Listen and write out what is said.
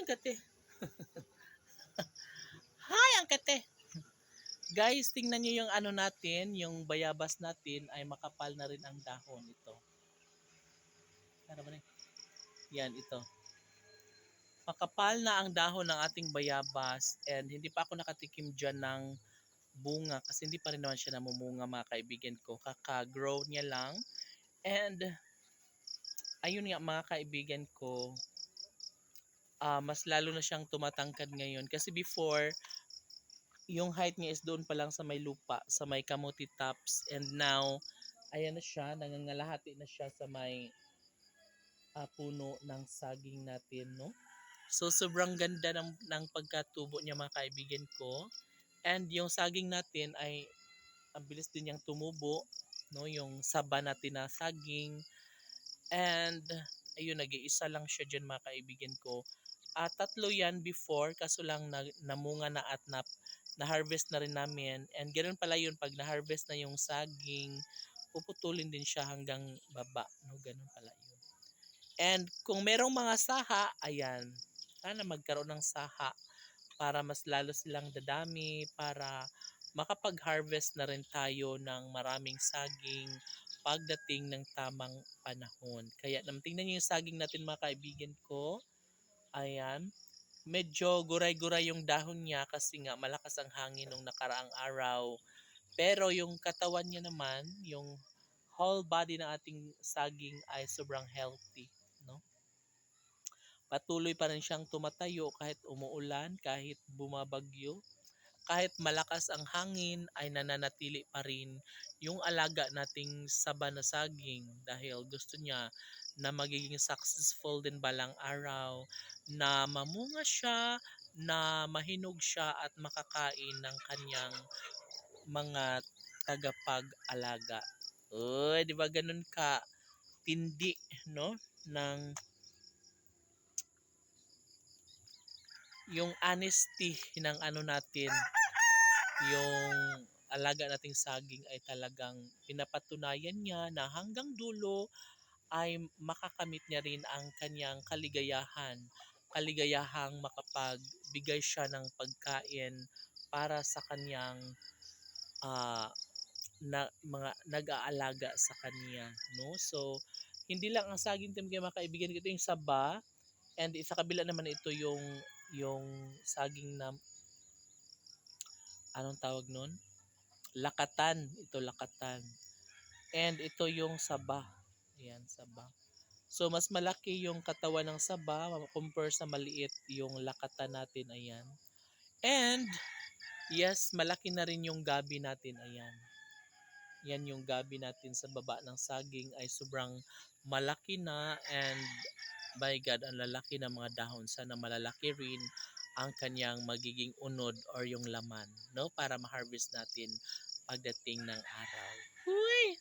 ang kate. Hi, ang kate. Guys, tingnan nyo yung ano natin, yung bayabas natin ay makapal na rin ang dahon ito. Ano ba? Yan, ito. Makapal na ang dahon ng ating bayabas and hindi pa ako nakatikim dyan ng bunga kasi hindi pa rin naman siya namumunga mga kaibigan ko. Kaka-grow niya lang. And ayun nga mga kaibigan ko, ah, mas lalo na siyang tumatangkad ngayon. Kasi before, yung height niya is doon pa lang sa may lupa, sa may kamuti tops. And now, ayan na siya, nangangalahati na siya sa may ah, puno ng saging natin, no? So, sobrang ganda ng, ng pagkatubo niya mga kaibigan ko. And yung saging natin ay ang bilis din niyang tumubo, no? Yung saba natin na saging. And ayun, nag-iisa lang siya dyan mga kaibigan ko. At tatlo yan before, kaso lang na, namunga na at na, na-harvest na rin namin. And ganoon pala yun, pag na-harvest na yung saging, puputulin din siya hanggang baba. No, ganun pala yun. And kung merong mga saha, ayan, sana magkaroon ng saha para mas lalo silang dadami, para makapag-harvest na rin tayo ng maraming saging pagdating ng tamang panahon. Kaya naman tingnan niyo yung saging natin mga kaibigan ko. Ayan. Medyo guray-guray yung dahon niya kasi nga malakas ang hangin nung nakaraang araw. Pero yung katawan niya naman, yung whole body ng ating saging ay sobrang healthy. No? Patuloy pa rin siyang tumatayo kahit umuulan, kahit bumabagyo. Kahit malakas ang hangin ay nananatili pa rin yung alaga nating saba na saging dahil gusto niya na magiging successful din balang araw, na mamunga siya, na mahinog siya at makakain ng kanyang mga tagapag-alaga. Uy, di ba ganun ka tindi, no? Ng yung honesty ng ano natin, yung alaga nating saging ay talagang pinapatunayan niya na hanggang dulo ay makakamit niya rin ang kanyang kaligayahan. Kaligayahang makapagbigay siya ng pagkain para sa kanyang ah, na, mga nag-aalaga sa kanya. No? So, hindi lang ang saging team mga kaibigan, ito yung saba. And sa kabila naman ito yung yung saging na anong tawag nun? Lakatan. Ito lakatan. And ito yung saba. Ayan, saba. So, mas malaki yung katawan ng saba compare sa maliit yung lakatan natin. Ayan. And, yes, malaki na rin yung gabi natin. Ayan. Yan yung gabi natin sa baba ng saging ay sobrang malaki na and by God, ang lalaki ng mga dahon. Sana malalaki rin ang kanyang magiging unod or yung laman, no? Para ma-harvest natin pagdating ng araw. Uy!